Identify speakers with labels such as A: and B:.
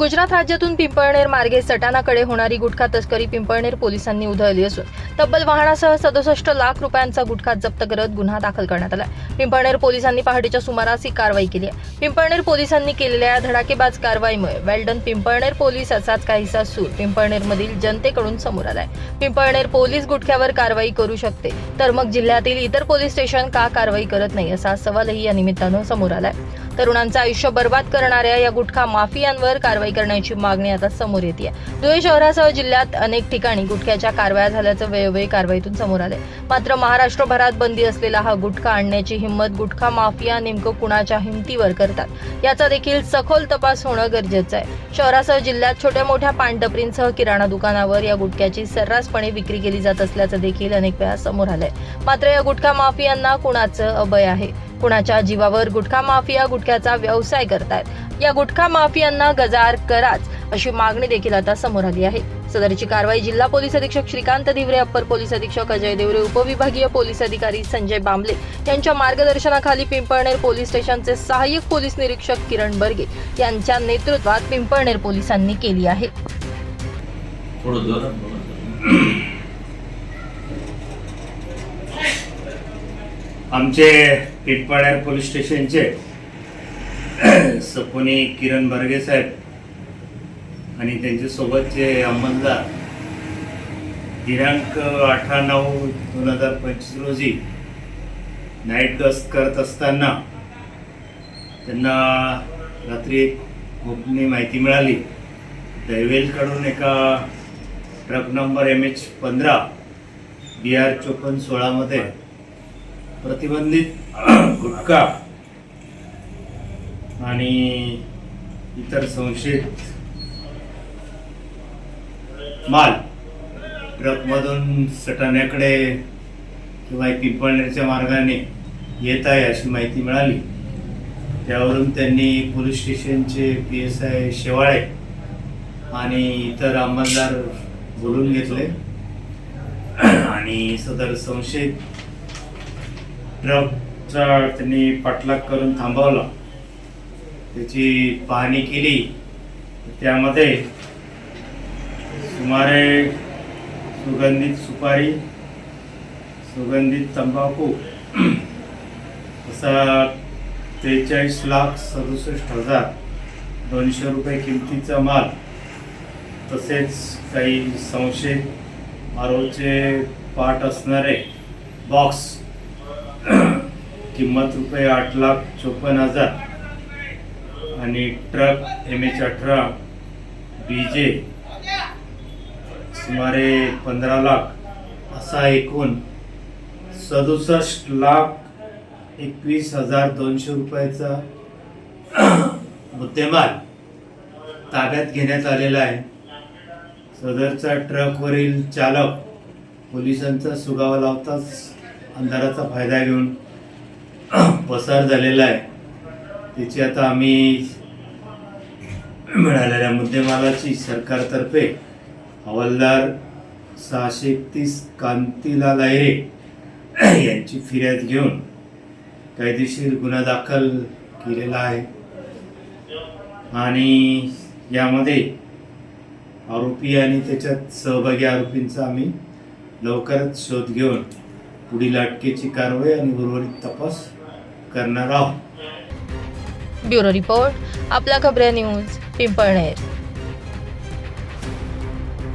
A: गुजरात राज्यातून पिंपळनेर मार्गे सटाणाकडे होणारी गुटखा तस्करी पिंपळनेर पोलिसांनी उधळली असून तब्बल वाहनासह सदुसष्ट लाख रुपयांचा गुटखा जप्त करत गुन्हा दाखल करण्यात आला. पिंपळनेर पोलिसांनी पहाटेच्या सुमारास ही कारवाई केली आहे. पिंपळनेर पोलिसांनी केलेल्या या धडाकेबाज कारवाईमुळे वेल्डन पिंपळनेर पोलीस असाच काहीसा सूर पिंपळनेरमधील जनतेकडून समोर आलाय. पिंपळनेर पोलीस गुटख्यावर कारवाई करू शकते तर मग जिल्ह्यातील इतर पोलीस स्टेशन का कारवाई करत नाही असा सवालही या निमित्तानं समोर आलाय. तरुणांचं आयुष्य बर्बाद करणाऱ्या या गुटखा माफियांवर कारवाई करण्याची मागणी आता समोर येते धुळे शहरासह जिल्ह्यात अनेक ठिकाणी गुटख्याच्या कारवाया झाल्याचं वेळोवेळी कारवाईतून समोर आले मात्र महाराष्ट्रभरात बंदी असलेला हा गुटखा आणण्याची हिंमत गुटखा माफिया नेमकं कुणाच्या हिमतीवर करतात? याचा देखील सखोल तपास होणं गरजेचं आहे. शहरासह जिल्ह्यात छोट्या मोठ्या पानटपरींसह किराणा दुकानावर या गुटख्याची सर्रासपणे विक्री केली जात असल्याचं देखील अनेक वेळा समोर आलंय. मात्र या गुटखा माफियांना कुणाचं अभय आहे? कुणाच्या जीवावर गुटखा माफिया गुटख्याचा व्यवसाय करतायत? या गुटखा माफियांना गजार कराच अशी मागणी देखील आता समोर आली आहे. सदरची कारवाई जिल्हा पोलीस अधीक्षक श्रीकांत दिवरे अप्पर पोलीस अधीक्षक अजय देवरे उपविभागीय पोलीस अधिकारी संजय बांबले यांच्या मार्गदर्शनाखाली पिंपळनेर पोलीस स्टेशनचे सहाय्यक पोलीस निरीक्षक किरण बर्गे यांच्या नेतृत्वात पिंपळनेर पोलिसांनी केली आहे.
B: आमचे पिंपळनेर पोलीस स्टेशनचे सपोनी किरण बर्गे साहेब आणि त्यांच्यासोबतचे अंमलदार दिनांक अठरा नऊ दोन हजार पंचवीस रोजी नाईट गस्त करत असताना त्यांना रात्री एक गोपनीय माहिती मिळाली. दैवेलकडून एका ट्रक नंबर एम एच पंधरा बी आर चोपन्न सोळामध्ये प्रतिबंधित गुटखा आणि इतर संशयित माल ट्रकमधून सटाण्याकडे किंवा पिंपळनेरच्या मार्गाने येत आहे अशी माहिती मिळाली. त्यावरून त्यांनी पोलीस स्टेशनचे पी एस आय शेवाळे आणि इतर अंमलदार बोलून घेतले. आणि सदर संशयित ट्रकचा त्यांनी पाठलाग करून थांबवला. त्याची पाहणी केली. त्यामध्ये सुमारे सुगंधित सुपारी सुगंधित तंबाखू असा त्रेचाळीस लाख सदुसष्ट हजार दोनशे रुपये किमतीचा माल. तसेच काही संशयित आरोचे पाठ असणारे बॉक्स किंमत रुपये आठ लाख चोपन्न हजार. आणि ट्रक एम एच अठरा बी जे सुमारे पंधरा लाख असा एकूण सदुसष्ट लाख एकवीस हजार दोनशे रुपयाचा मुद्देमाल ताब्यात घेण्यात आलेला आहे. सदरचा ट्रकवरील चालक पोलिसांचा सुगावा लावताच अंधाराचा फायदा घेऊन पसार झालेला आहे. त्याची आता आम्ही मिळालेल्या मुद्देमालाची सरकारतर्फे हवालदार सहाशे एकतीस कांतीलाल आयरे यांची फिर्याद घेऊन कायदेशीर गुन्हा दाखल केलेला आहे. आणि यामध्ये आरोपी आणि त्याच्यात सहभागी आरोपींचा आम्ही लवकरच शोध घेऊन पुढील अटकेची कारवाई आणि उर्वरित तपास करणार आहोत.
A: ब्युरो रिपोर्ट आपला खबऱ्या न्यूज पिंपळनेर.